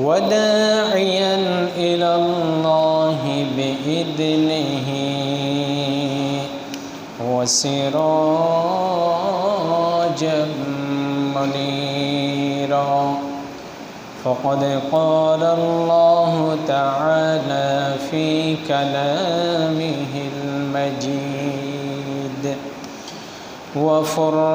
وداعيا إلى الله بإذنه وسراجا منيرا. فقد قال الله تعالى في كلامه المجيد وفرقانه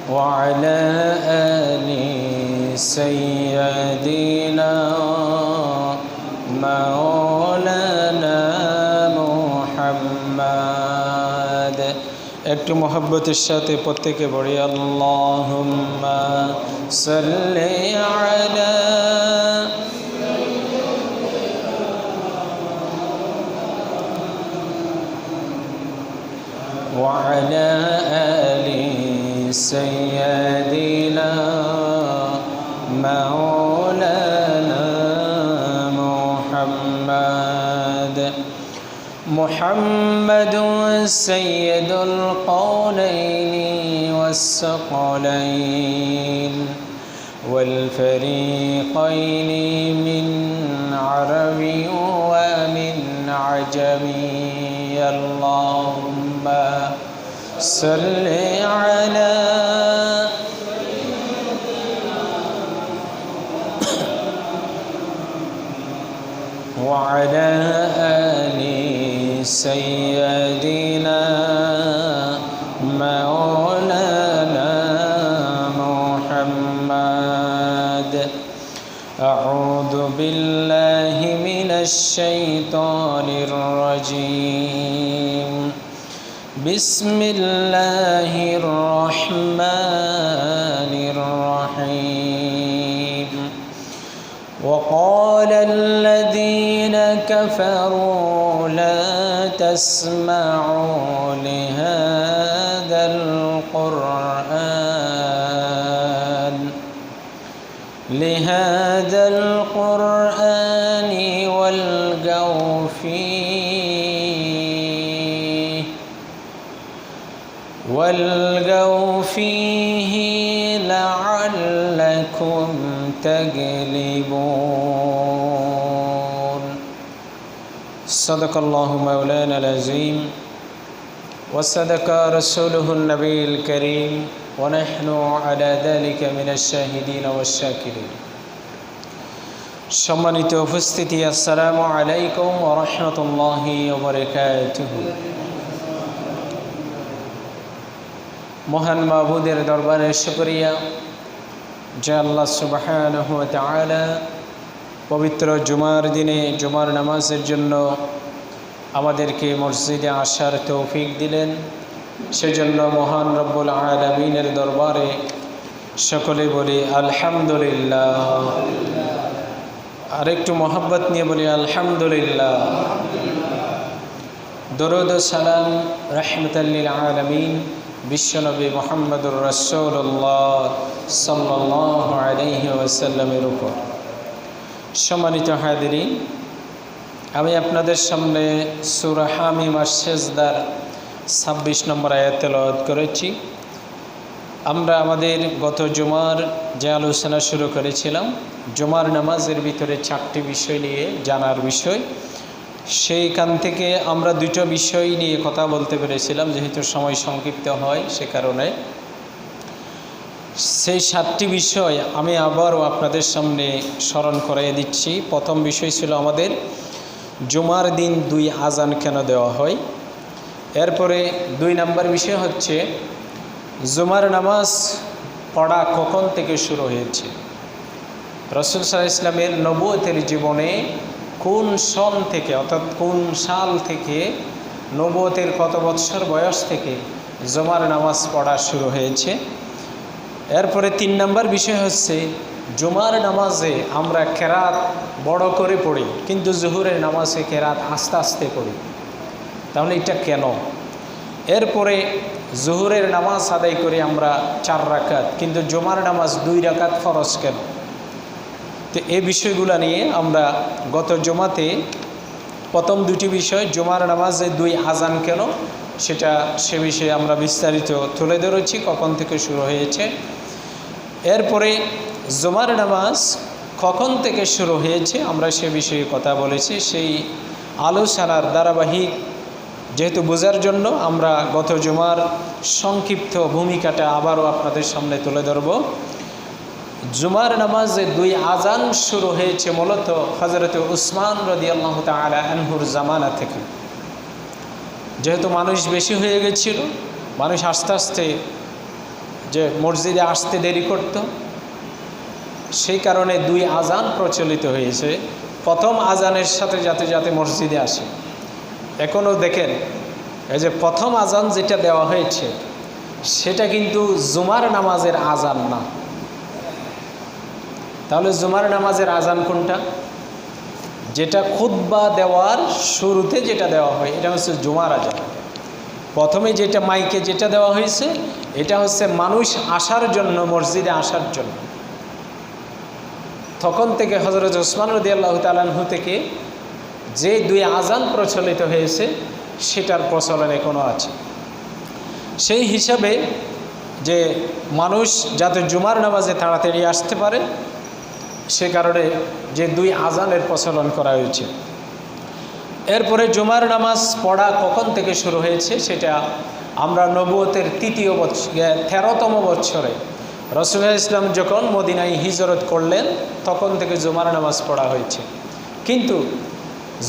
وعلى آل سيدنا مولانا محمد একটু মহব্বতের সাথে প্রত্যেকে বলি আল্লাহুম্মা সাল্লি আলা وعلى آل سيدنا محمد سيد القولين والثقلين والفريقين من عربي ومن عجمي اللهم صل على وعلى آل سيدنا مولانا محمد. أعوذ بالله من الشيطان الرجيم. بسم الله الرحمن الرحيم. وقال الذين كفروا لا تسمعوا لهذا القرآن. لهذا القرآن والقوا فيه والقوا فيه لعلكم تجلبون. صدق الله مولانا العظيم وصدق رسوله النبي الكريم ونحن على ذلك من الشاهدين والشاكرين সম্মানিত উপস্থিতি আসসালামু আলাইকুম ওরহমতুল্লাহি ওবরকাতুহু মহান মাহবুদের দরবারে শুকরিয়া যে আল্লাহ সুবাহানহু তাআলা পবিত্র জুমার দিনে, জুমার নামাজের জন্য আমাদেরকে মসজিদে আসার তৌফিক দিলেন। সেজন্য মহান রব্বুল আলমিনের দরবারে সকলে বলি, আলহামদুলিল্লাহ। আর একটু মোহাব্বত নিয়ে বলি, আলহামদুলিল্লাহ। দরুদ সালাম রহমতাল্লিল আলমিন বিশ্বনবী মোহাম্মদুর রসৌল্লাহ সাল্লাহ আলহি উপর। সম্মানিত হাদিনী আমি আপনাদের সামনে সুরা হামিম শেষদার ছাব্বিশ নম্বর আয়াত তেলাওয়াত করেছি। আমরা আমাদের গত জুমার যে আলোচনা শুরু করেছিলাম, জুমার নামাজের ভিতরে চারটি বিষয় নিয়ে জানার বিষয়। সেইখান থেকে আমরা দুটো বিষয় নিয়ে কথা বলতে পেরেছিলাম, যেহেতু সময় সংক্ষিপ্ত হয়, সে কারণে। সেই সাতটি বিষয় আমি আবারও আপনাদের সামনে স্মরণ করিয়ে দিচ্ছি। প্রথম বিষয় ছিল আমাদের, জুমার দিন দুই আজান কেন দেওয়া হয়? এরপরে দুই নাম্বার বিষয় হচ্ছে, জুমার নামাজ পড়া কখন থেকে শুরু হয়েছে? রসুল সাল ইসলামের নবুয়তের জীবনে কোন সন থেকে, অর্থাৎ কোন সাল থেকে, নবুয়তের কত বৎসর বয়স থেকে জুমার নামাজ পড়া শুরু হয়েছে? এরপরে তিন নম্বর বিষয় হচ্ছে, জুমার নামাজে আমরা কেরাত বড় করে পড়ি, কিন্তু জহুরের নামাজে কেরাত আস্তে আস্তে পড়ি। তাহলে এটা কেন? এরপরে জহুরের নামাজ আদায় করি আমরা চার রাকাত, কিন্তু জুমার নামাজ দুই রাকাত ফরজ কেন? তো এই বিষয়গুলো নিয়ে আমরা গত জমাতে প্রথম দুটি বিষয়, জুমার নামাজে দুই আজান কেন? সেটা সে বিষয়ে আমরা বিস্তারিত তুলে ধরেছি, কখন থেকে শুরু হয়েছে এরপরে জুমার নামাজ কখন থেকে শুরু হয়েছে আমরা সে বিষয়ে কথা বলেছি। সেই আলোচনার ধারাবাহিক যেহেতু বোঝার জন্য আমরা গত জুমার সংক্ষিপ্ত ভূমিকাটা আবারও আপনাদের সামনে তুলে ধরব। জুমার নামাজে দুই আজান শুরু হয়েছে মূলত হজরত উসমান রদি আল্লাহ আনহুর জামানা থেকে। যেহেতু মানুষ বেশি হয়ে গেছিল, মানুষ আস্তে আস্তে যে মসজিদে আসতে দেরি করত। সেই কারণে দুই আজান প্রচলিত হয়েছে। প্রথম আজানের সাথে যাতে যাতে মসজিদে আসে। এখনও দেখেন, এই যে প্রথম আজান যেটা দেওয়া হয়েছে, সেটা কিন্তু জুমার নামাজের আজান না। তাহলে জুমার নামাজের আজান কোনটা? যেটা খুদ্া দেওয়ার শুরুতে যেটা দেওয়া হয়, এটা হচ্ছে জুমার আজান। প্রথমে যেটা মাইকে যেটা দেওয়া হয়েছে, এটা হচ্ছে মানুষ আসার জন্য, মসজিদে আসার জন্য। তখন থেকে হজরত ওসমান রদি আল্লাহ থেকে যে দুই আজান প্রচলিত হয়েছে, সেটার প্রচলন এখনও আছে। সেই হিসাবে যে মানুষ যাতে জুমার নামাজে তাড়াতাড়ি আসতে পারে, সে কারণে যে দুই আজানের প্রচলন করা হয়েছে। এরপরে জুমার নামাজ পড়া কখন থেকে শুরু হয়েছে সেটা আমরা নবুয়তের তৃতীয় বছর তেরোতম বছরে রসুল্লাহ ইসলাম যখন মদিনায় হিজরত করলেন, তখন থেকে জুমার নামাজ পড়া হয়েছে। কিন্তু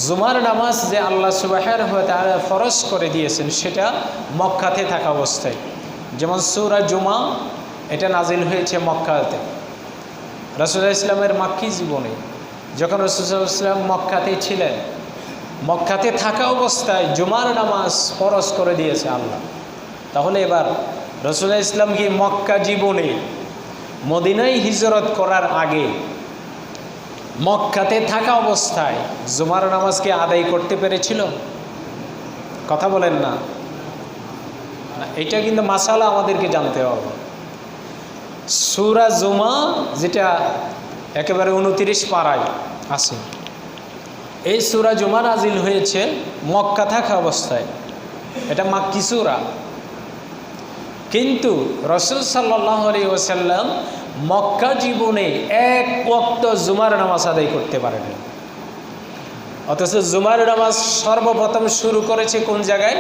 জুমার নামাজ যে আল্লাহ সুবাহের হয়ে তারা ফরজ করে দিয়েছেন, সেটা মক্কাতে থাকা অবস্থায়। যেমন সুরা জুমা, এটা নাজিল হয়েছে মক্কাতে। রসুল্লাহ ইসলামের মাক্কি জীবনে যখন রসুল্লাহ ইসলাম মক্কাতে ছিলেন মক্কাতে থাকা অবস্থায় জুমার নামাজ ফরজ করে দিয়েছে আল্লাহ। তাহলে এবার রসুল ইসলাম কি মক্কা জীবনে মদিনায় হিজরত করার আগে মক্কাতে থাকা অবস্থায় জুমার নামাজকে আদায় করতে পেরেছিল? কথা বলেন না। এটা কিন্তু মাসালা আমাদেরকে জানতে হবে। সুরা জুমা যেটা একেবারে উনতিরিশ পাড়ায় আছে। এই সুরা জুমা নাজিল হয়েছে মক্কা থাকা অবস্থায়। এটা মাক্কি সুরা। কিন্তু রসুল সাল্লাহ আলী ওসাল্লাম মক্কা জীবনে এক ওক্ত জুমার নামাজ আদায় করতে পারেনি অথচ জুমার নামাজ সর্বপ্রথম শুরু করেছে কোন জায়গায়?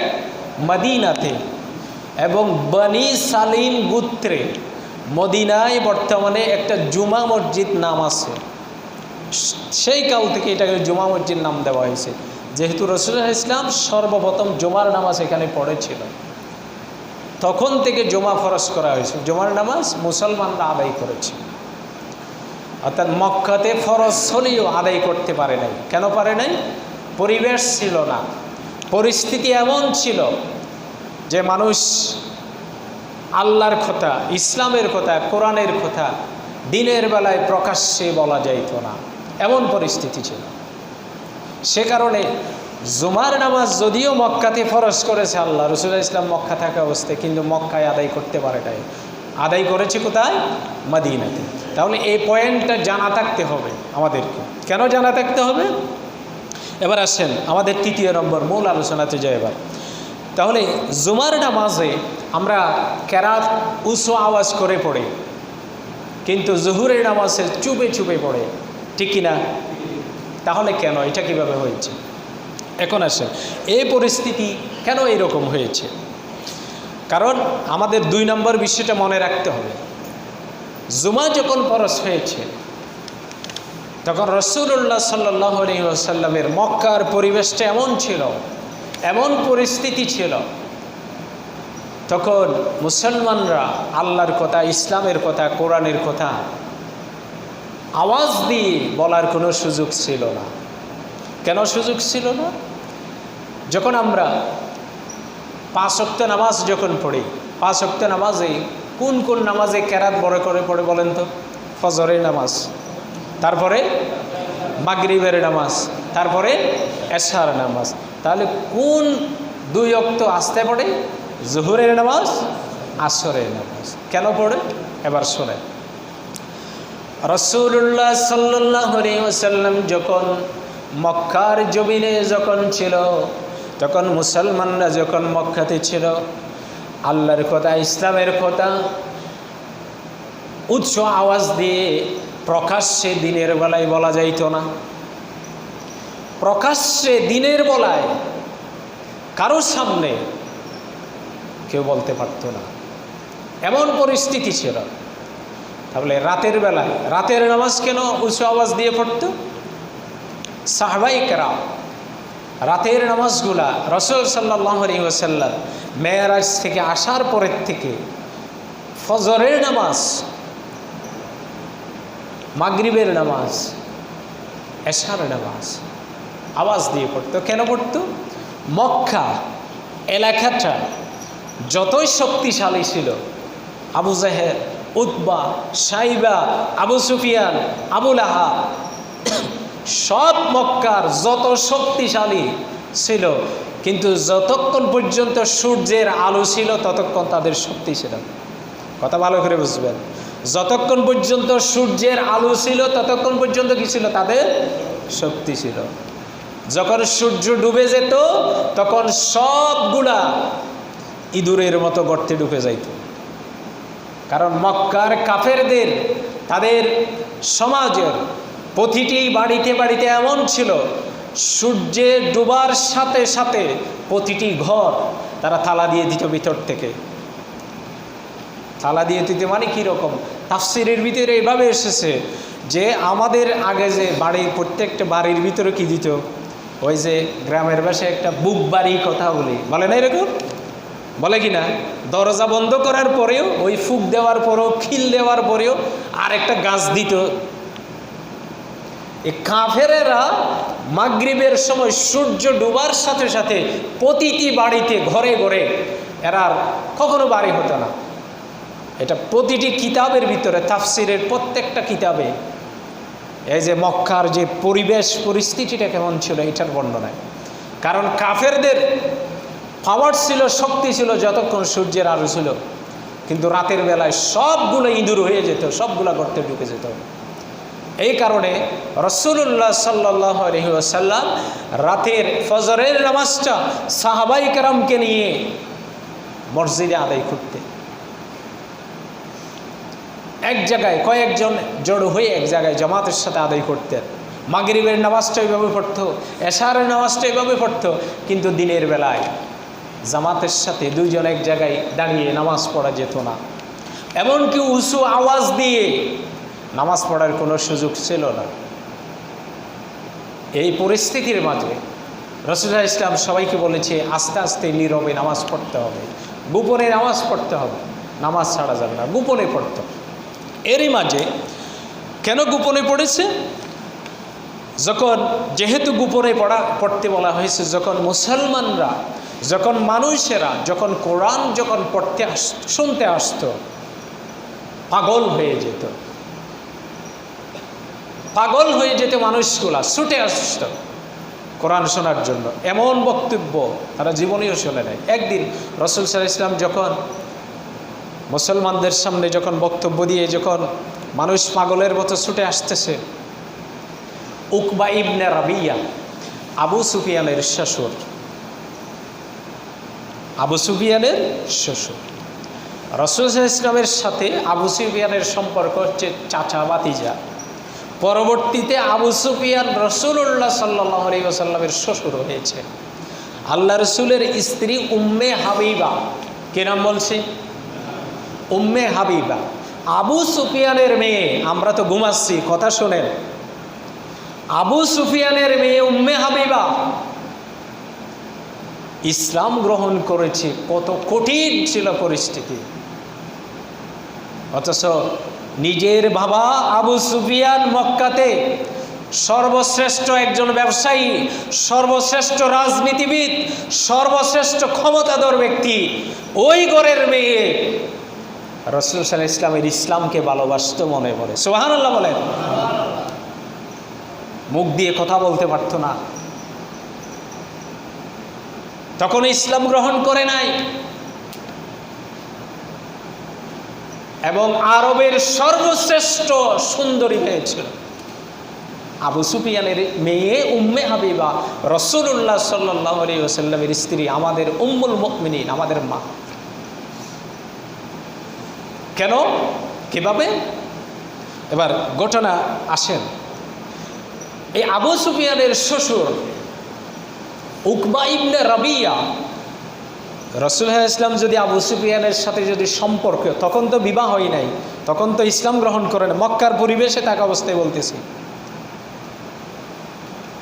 মদিনাতে। এবং বনি সালিম গুত্রে মদিনায় বর্তমানে একটা জুমা মসজিদ নাম আছে। সেই কাল থেকে এটাকে জুমা মসজিদ নাম দেওয়া হয়েছে। যেহেতু রসুল্লাহ ইসলাম সর্বপ্রথম জুমার নামাজ এখানে পড়েছিল। তখন থেকে জমা ফরজ করা হয়েছে। জমার নামাজ মুসলমানরা আদায় করেছে। অর্থাৎ মক্কাতে ফরজ হলেও আদায় করতে পারে নাই। কেন পারে নাই? পরিবেশ ছিল না। পরিস্থিতি এমন ছিল যে মানুষ আল্লাহর কথা, ইসলামের কথা, কোরআনের কথা দিনের বেলায় প্রকাশ্যে বলা যাইত না। এমন পরিস্থিতি ছিল। সে কারণে জুমার নামাজ যদিও মক্কাতে ফরজ করেছে আল্লাহ রসুল ইসলাম মক্কা থাকা অবস্থায়, কিন্তু মক্কায় আদায় করতে পারে নাই। আদায় করেছে কোথায়? মাদিনাতে। তাহলে এই পয়েন্টটা জানা থাকতে হবে আমাদেরকে। কেন জানা থাকতে হবে? এবার আসেন আমাদের তৃতীয় নম্বর মূল আলোচনাতে যায় এবার। তাহলে জুমার নামাজে আমরা ক্যারাত উঁচু আওয়াজ করে পড়ে, কিন্তু জহুরের নামাজে চুপে চুপে পড়ে। ঠিক কিনা? তাহলে কেন? এটা কীভাবে হয়েছে? এখন আসেন এই পরিস্থিতি কেন এরকম হয়েছে? কারণ আমাদের দুই নম্বর বিষয়টা মনে রাখতে হবে। জুমা যখন পরশ হয়েছে, তখন রসুল্লাহ সাল্লাহ সাল্লামের মক্কার পরিবেশটা এমন ছিল, এমন পরিস্থিতি ছিল, তখন মুসলমানরা আল্লাহর কথা, ইসলামের কথা, কোরআনের কথা আওয়াজ দিয়ে বলার কোনো সুযোগ ছিল না। কেন সুযোগ ছিল না? যখন আমরা পাঁচ অক্ত নামাজ যখন পড়ি, পাঁচ অক্ত নামাজে কোন কোন নামাজে কেরাত বড় করে পড়ে বলেন তো? ফজরের নামাজ, তারপরে মাগরিবের নামাজ, তারপরে এশার নামাজ। তাহলে কোন দুই অক্ত আসতে পড়ে? জহুরের নামাজ, আসরের নামাজ। কেন পড়ে? এবার শোনে রসুল্লাহ সাল্লাম যখন মক্কার জমিনে যখন ছিল, তখন মুসলমানরা যখন মক্কাতে ছিল, আল্লাহর কথা, ইসলামের কথা উৎস আওয়াজ দিয়ে প্রকাশ্যে দিনের বেলায় বলা যাইত না। প্রকাশ্যে দিনের বেলায় কারও সামনে কেউ বলতে পারতো না। এমন পরিস্থিতি ছিল। তাহলে রাতের বেলায়, রাতের নামাজ কেন উঁচু আওয়াজ দিয়ে পড়তো? সাহবাই কেরাম, রাতের নামাজগুলা রসুল সাল্লাহ ওসাল্লাম মেয়ারাজ থেকে আসার পরের থেকে ফজরের নামাজ, মাগরিবের নামাজ, এশার নামাজ আওয়াজ দিয়ে পড়তো। কেন পড়তো? মক্কা এলাকাটা যতই শক্তিশালী ছিল, আবু জাহের উদ্বা সাইবা, আবু সুফিয়ান আবুল আহা সব মক্কার যত শক্তিশালী ছিল, কিন্তু যতক্ষণ পর্যন্ত সূর্যের আলো ছিল, ততক্ষণ তাদের শক্তি ছিল কথা ভালো করে বুঝবেন। যতক্ষণ পর্যন্ত সূর্যের আলো ছিল, ততক্ষণ পর্যন্ত কি ছিল? তাদের শক্তি ছিল। যখন সূর্য ডুবে যেত, তখন সবগুলা ইঁদুরের মতো গর্তে ডুবে যাইত। কারণ মক্কার কাফেরদের, তাদের সমাজের প্রতিটি বাড়িতে বাড়িতে এমন ছিল, সূর্যে ডুবার সাথে সাথে প্রতিটি ঘর তারা তালা দিয়ে দিত ভিতর থেকে। তালা দিয়ে দিতে মানে কীরকম তাফসিরের ভিতরে এভাবে এসেছে যে আমাদের আগে যে বাড়ির প্রত্যেকটা বাড়ির ভিতরে কি দিত? ওই যে গ্রামের বাসায় একটা বুক বাড়ি কথা বলি। বলে না এরকম? বলে কি না? দরজা বন্ধ করার পরেও, ওই ফুক দেওয়ার পরেও, খিল দেওয়ার পরেও আর একটা গাছ দিত। এই কাফেরেরা মাগরিবের সময় সূর্য ডুবার সাথে সাথে প্রতিটি বাড়িতে ঘরে ঘরে, এরা কখনো বাড়ি হতো না। এটা প্রতিটি কিতাবের ভিতরে, তাফসিরের প্রত্যেকটা কিতাবে, এই যে মক্কার যে পরিবেশ, পরিস্থিতিটা কেমন ছিল, এটার বর্ণনায়। কারণ কাফেরদের পাওয়ার ছিল, শক্তি ছিল, যতক্ষণ সূর্যের আলো ছিল। কিন্তু রাতের বেলায় সবগুলো ইঁদুর হয়ে যেত, সবগুলো গর্তে ঢুকে যেত। এই কারণে রসুল্লাহ সাল্লাহ আলহিহাসাল্লাম রাতের ফজরের নামাজটা সাহাবাই কারামকে নিয়ে মসজিদে আদায় করতে। এক জায়গায় কয়েকজন জড়ো হয়ে এক জায়গায় জামাতের সাথে আদায় করতেন মাগরিবের নামাজটা এইভাবে পড়তো, এশারের নামাজটা এইভাবে পড়তো, কিন্তু দিনের বেলায় জামাতের সাথে দুইজন এক জায়গায় দাঁড়িয়ে নামাজ পড়া যেত না। এমনকি উঁচু আওয়াজ দিয়ে নামাজ পড়ার কোনো সুযোগ ছিল না। এই পরিস্থিতির মাঝে রসুল্লাহ ইসলাম সবাইকে বলেছে, আস্তে আস্তে নীরবে নামাজ পড়তে হবে। গোপনে নামাজ পড়তে হবে। নামাজ ছাড়া যাবে না, গোপনে পড়তে। এরই মাঝে কেন গোপনে পড়েছে? যখন যেহেতু গোপনে পড়া, পড়তে বলা হয়েছে, যখন মুসলমানরা যখন মানুষেরা, যখন কোরআন যখন পড়তে আস, শুনতে আসতো, পাগল হয়ে যেত। পাগল হয়ে যেত মানুষগুলা, ছুটে আসতো কোরআন শোনার জন্য। এমন বক্তব্য তারা জীবনেও শোনে নাই। একদিন রসুল সাল ইসলাম যখন মুসলমানদের সামনে যখন বক্তব্য দিয়ে যখন মানুষ পাগলের মতো ছুটে আসতেছে, উকবা ইবনে রাবিয়া আবু সুফিয়ানের শ্বশুর আবু সুফিয়ানের শ্বশুর। রসুল ইসলামের সাথে আবু সুফিয়ানের সম্পর্ক হচ্ছে চাচা বাতিজা পরবর্তীতে আবু সুফিয়ান রসুল্লাহ সাল্লাহ আলী শ্বশুর হয়েছে। আল্লাহ রসুলের স্ত্রী উম্মে হাবিবা। কে নাম বলছে? উম্মে হাবিবা। আবু সুফিয়ানের মেয়ে, আমরা তো ঘুমাচ্ছি, কথা শোনেন। আবু সুফিয়ানের মেয়ে উম্মে হাবিবা। ইসলাম গ্রহণ করেছে, কত কঠিন ছিল পরিস্থিতি। অথচ নিজের বাবা আবু সুফিয়ান মক্কাতে সর্বশ্রেষ্ঠ একজন ব্যবসায়ী, সর্বশ্রেষ্ঠ রাজনীতিবিদ, সর্বশ্রেষ্ঠ ক্ষমতাধর ব্যক্তি, ওই ঘরের মেয়ে রসুল সাল্লাহ ইসলামের ইসলামকে ভালোবাসত মনে বলে সোহানুল্লাহ বলেন। মুখ দিয়ে কথা বলতে পারতো না। তখন ইসলাম গ্রহণ করে নাই। এবং আরবের সর্বশ্রেষ্ঠ সুন্দরী হয়েছিল। আবু সুফিয়ানের মেয়ে উম্মে হাবিবা রসুল্লাহ সাল্লাহ ওসাল্লামের স্ত্রী, আমাদের উম্মুল মুকমিনিন আমাদের মা। কেন? কীভাবে? এবার ঘটনা আসেন। এই আবু সুফিয়ানের শ্বশুর উকবা ইবনে রবিয়া, রসুল ইসলাম যদি আবু সুফিয়ানের সাথে যদি সম্পর্ক, তখন তো বিবাহ হয় নাই, তখন তো ইসলাম গ্রহণ করেন মক্কার পরিবেশে থাকা অবস্থায় বলতেছি।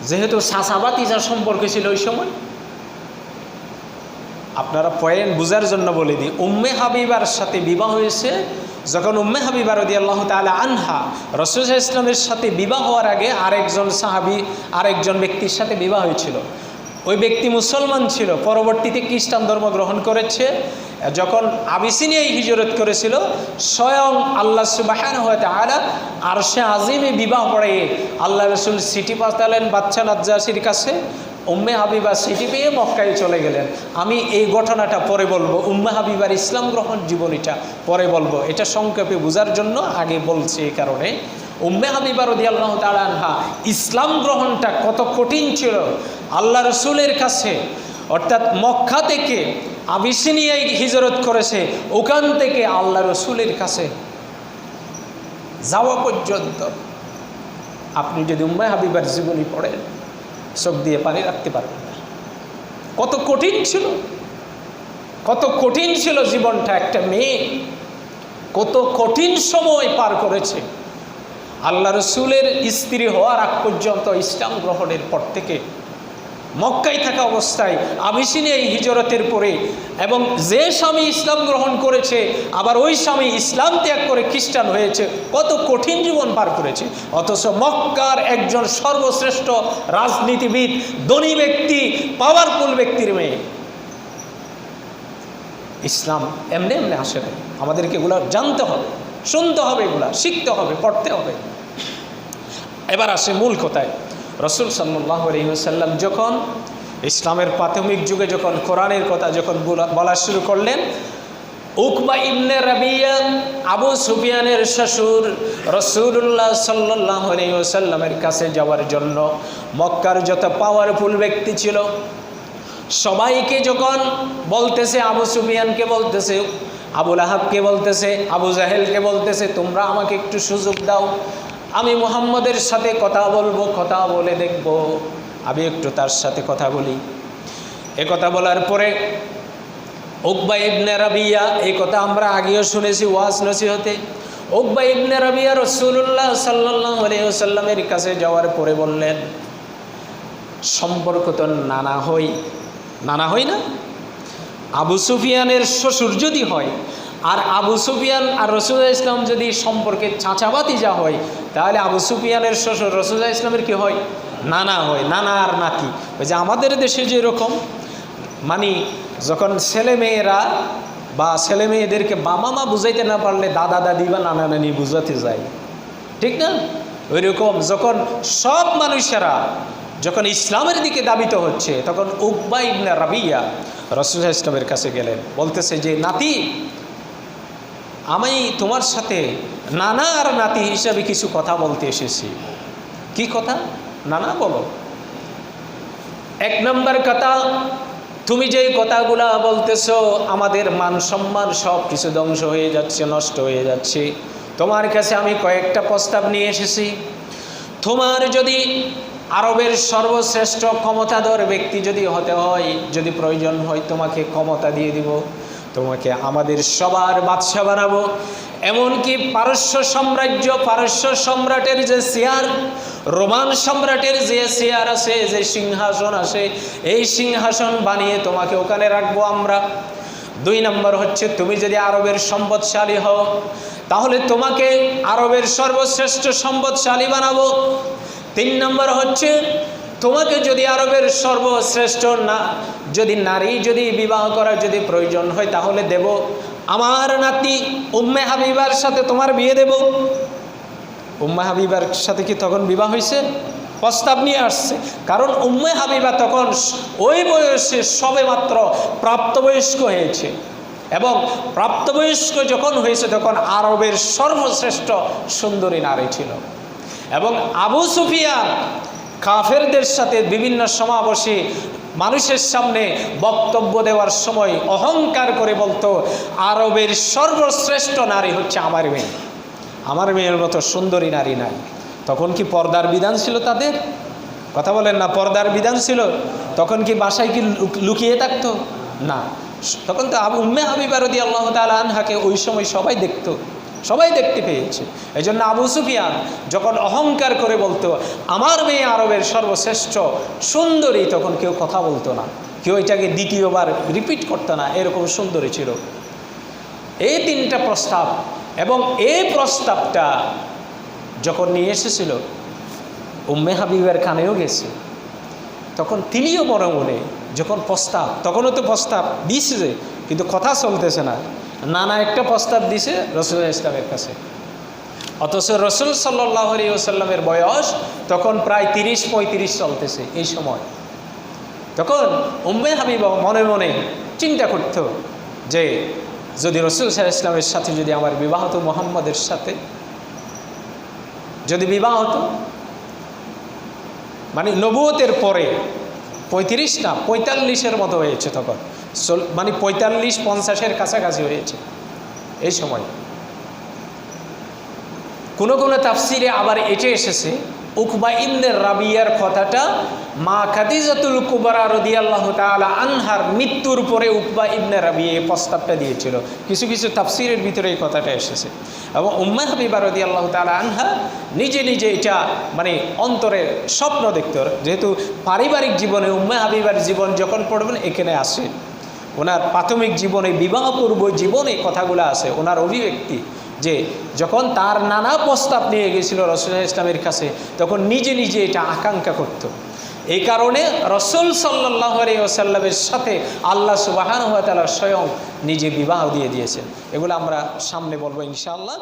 যেহেতু সাসাবাতিজার সম্পর্ক ছিল ওই সময়, আপনারা পয়েন্ট বুঝার জন্য বলে দিই, উম্মে হাবিবার সাথে বিবাহ হয়েছে, যখন উম্মে হাবিবা রদি আল্লাহ তালা আনহা, রসুল ইসলামের সাথে বিবাহ হওয়ার আগে আরেকজন সাহাবি, আরেকজন ব্যক্তির সাথে বিবাহ হয়েছিল। ওই ব্যক্তি মুসলমান ছিল। পরবর্তীতে খ্রিস্টান ধর্ম গ্রহণ করেছে। যখন আবিসিনিয়াই হিজরত করেছিল, স্বয়ং আল্লাহ সুবাহান হতে আলা আর সে আজিমে বিবাহ পড়ে আল্লাহ রসুল সিটি পাতালেন বাচ্চা নাজ্জাসির কাছে। উম্মে হাবিবা সিটি পেয়ে মক্কায় চলে গেলেন। আমি এই ঘটনাটা পরে বলব। উম্মে হাবিবার ইসলাম গ্রহণ জীবনীটা পরে বলব। এটা সংক্ষেপে বোঝার জন্য আগে বলছি এই কারণে। উম্মে হাবিবা রদি তালানহা ইসলাম গ্রহণটা কত কঠিন ছিল। আল্লাহ রসুলের কাছে, অর্থাৎ মক্কা থেকে আবিসিনিয়ায় হিজরত করেছে, ওখান থেকে আল্লাহ রসুলের কাছে যাওয়া পর্যন্ত। আপনি যদি উম্মে হাবিবার জীবনী পড়েন, চোখ দিয়ে পানি রাখতে পারবেন না। কত কঠিন ছিল, কত কঠিন ছিল জীবনটা একটা মেয়ে, কত কঠিন সময় পার করেছে। আল্লাহ রসুলের স্ত্রী হওয়ার আগ পর্যন্ত ইসলাম গ্রহণের পর থেকে মক্কায় থাকা অবস্থায় আবিসিনে এই হিজরতের পরে এবং যে স্বামী ইসলাম গ্রহণ করেছে, আবার ওই স্বামী ইসলাম ত্যাগ করে খ্রিস্টান হয়েছে, কত কঠিন জীবন পার করেছে। অথচ মক্কার একজন সর্বশ্রেষ্ঠ রাজনীতিবিদ, ধনী ব্যক্তি পাওয়ারফুল ব্যক্তির মেয়ে। ইসলাম এমনি এমনি আসে না। আমাদেরকে এগুলো জানতে হবে, শুনতে হবে এগুলা, শিখতে হবে, পড়তে হবে। এবার আসে মূল কথায়। রসুল সাল্লাহ আলহিহাল্লাম যখন ইসলামের প্রাথমিক যুগে যখন কোরআনের কথা যখন বলা শুরু করলেন, উকবা ইবনে রাবিয়া আবু সুফিয়ানের শ্বশুর রসুল্লাহ সাল্লাহ আলহিহাল্লামের কাছে যাওয়ার জন্য মক্কার যত পাওয়ারফুল ব্যক্তি ছিল, সবাইকে যখন বলতেছে, আবু সুফিয়ানকে বলতেছে আবুল আহাবকে বলতেছে, আবু জাহেলকে বলতেছে, তোমরা আমাকে একটু সুযোগ দাও আমি মোহাম্মদের সাথে কথা বলব, কথা বলে দেখব। আমি একটু তার সাথে কথা বলি। এ কথা বলার পরে উকবা ইবনে রাবিয়া এই কথা আমরা আগেও শুনেছি, ওয়াজ নসিহতে। উকবা ইবনে রাবিয়া রসুল্লাহ সাল্লাহ আলাইসাল্লামের কাছে যাওয়ার পরে বললেন, সম্পর্ক তো নানা হই নানা হই না? আবু সুফিয়ানের শ্বশুর যদি হয় আর আবু সুফিয়ান আর রসুল ইসলাম যদি সম্পর্কে চাচাবাতি যা হয়, তাহলে আবু সুফিয়ানের শ্বশুর রসুল ইসলামের কি হয়? নানা হয়, নানা আর নাতি। ওই যে আমাদের দেশে যেরকম মানে যখন ছেলে মেয়েরা বা ছেলে মেয়েদেরকে বাবা মা বুঝাইতে না পারলে দাদা, দাদি বা নানা নানি বুঝাতে যায়। ঠিক না? ওই রকম যখন সব মানুষেরা যখন ইসলামের দিকে দাবিত হচ্ছে, তখন উকবা ইবনা রাবিয়া রসুল ইসলামের কাছে গেলেন। বলতেছে যে, নাতি আমি তোমার সাথে নানা আর নাতি হিসাবে কিছু কথা বলতে এসেছি। কি কথা? নানা, বলো। এক নম্বর কথা, তুমি যে কথাগুলা বলতেছো, আমাদের মান সম্মান সব কিছু ধ্বংস হয়ে যাচ্ছে, নষ্ট হয়ে যাচ্ছে। তোমার কাছে আমি কয়েকটা প্রস্তাব নিয়ে এসেছি। তোমার যদি আরবের সর্বশ্রেষ্ঠ ক্ষমতাধর ব্যক্তি যদি হতে হয়, যদি প্রয়োজন হয়, তোমাকে ক্ষমতা দিয়ে দিব। তোমাকে আমাদের সবার বাদশা বানাবো। এমনকি পারস্য সাম্রাজ্য, পারস্য সম্রাটের যে চেয়ার রোমান সম্রাটের যে চেয়ার আছে, যে সিংহাসন আছে, এই সিংহাসন বানিয়ে তোমাকে ওখানে রাখব আমরা। দুই নম্বর হচ্ছে, তুমি যদি আরবের সম্পদশালী হও, তাহলে তোমাকে আরবের সর্বশ্রেষ্ঠ সম্পদশালী বানাবো। তিন নম্বর হচ্ছে তোমাকে যদি আরবের সর্বশ্রেষ্ঠ না, যদি নারী যদি বিবাহ করার যদি প্রয়োজন হয়, তাহলে দেব আমার নাতি উম্মে হাবিবার সাথে তোমার বিয়ে দেব। উম্মে হাবিবার সাথে কি তখন বিবাহ হয়েছে প্রস্তাব নিয়ে আসছে। কারণ উম্মে হাবিবা তখন ওই বয়সে সবে মাত্র প্রাপ্তবয়স্ক হয়েছে এবং প্রাপ্তবয়স্ক যখন হয়েছে তখন আরবের সর্বশ্রেষ্ঠ সুন্দরী নারী ছিল। এবং আবু সুফিয়ান কাফেরদের সাথে বিভিন্ন সমাবেশে মানুষের সামনে বক্তব্য দেওয়ার সময় অহংকার করে বলতো, আরবের সর্বশ্রেষ্ঠ নারী হচ্ছে আমার মেয়ে। আমার মেয়ের মতো সুন্দরী নারী নাই। তখন কি পর্দার বিধান ছিল তাদের? কথা বলেন না, পর্দার বিধান ছিল। তখন কি বাসায় কি লুক- লুকিয়ে থাকতো? না। তখন তো উম্মে হাবিবারদি আল্লাহ তালা আনহাকে ওই সময় সবাই দেখতো। সবাই দেখতে পেয়েছে। এই জন্য আবু সুফিয়ান যখন অহংকার করে বলতো, আমার মেয়ে আরবের সর্বশ্রেষ্ঠ, সুন্দরী, তখন কেউ কথা বলতো না। কেউ এটাকে দ্বিতীয়বার রিপিট করতো না, এরকম সুন্দরী ছিল। এই তিনটা প্রস্তাব এবং এই প্রস্তাবটা যখন নিয়ে এসেছিল, উম্মে হাবিবের কানেও গেছে। তখন তিনিও মনে মনে যখন প্রস্তাব, তখনও তো প্রস্তাব দিছে কিন্তু কথা চলতেছে না। নানা একটা প্রস্তাব দিছে রসুল ইসলামের কাছে। অথচ রসুল সাল্লাহ ওসাল্লামের বয়স তখন প্রায় তিরিশ পঁয়ত্রিশ চলতেছে এই সময়। তখন উম্মে হাবিব মনে মনে চিন্তা করত যে, যদি রসুল সাহা ইসলামের সাথে যদি আমার বিবাহ হতো মোহাম্মদের সাথে, যদি বিবাহ হতো মানে নবুয়তের পরে পঁয়ত্রিশ না পঁয়তাল্লিশের মতো হয়েছে তখন। মানে পঁয়তাল্লিশ পঞ্চাশের কাছাকাছি হয়েছে এই সময়। কোনো কোনো তাফসিরে আবার এটা এসেছে, উকবা ইন্দের রাবিয়ার কথাটা, মা খাদিজাতুল কুবারা আল্লাহ তালা আনহার মৃত্যুর পরে উকবা ইবনে রাবিয়া এই প্রস্তাবটা দিয়েছিল। কিছু কিছু তাফসিরের ভিতরে এই কথাটা এসেছে। এবং উম্মা হাবিবা আল্লাহ তালা আনহা নিজে নিজে এটা মানে অন্তরে স্বপ্ন দেখত। যেহেতু পারিবারিক জীবনে উম্মা হাবিবার জীবন যখন পড়বেন, এখানে আসে। ওনার প্রাথমিক জীবনে, বিবাহপূর্ব জীবনে কথাগুলো আছে। ওনার অভিব্যক্তি যে যখন তার নানা প্রস্তাব নিয়ে গেছিল রসুল ইসলামের কাছে, তখন নিজে নিজে এটা আকাঙ্ক্ষা করত। এই কারণে রসুল সাল্লাহ ওসাল্লামের সাথে আল্লাহ সুবাহান হাত স্বয়ং নিজে বিবাহ দিয়ে দিয়েছেন। এগুলো আমরা সামনে বলব ইনশাআল্লাহ।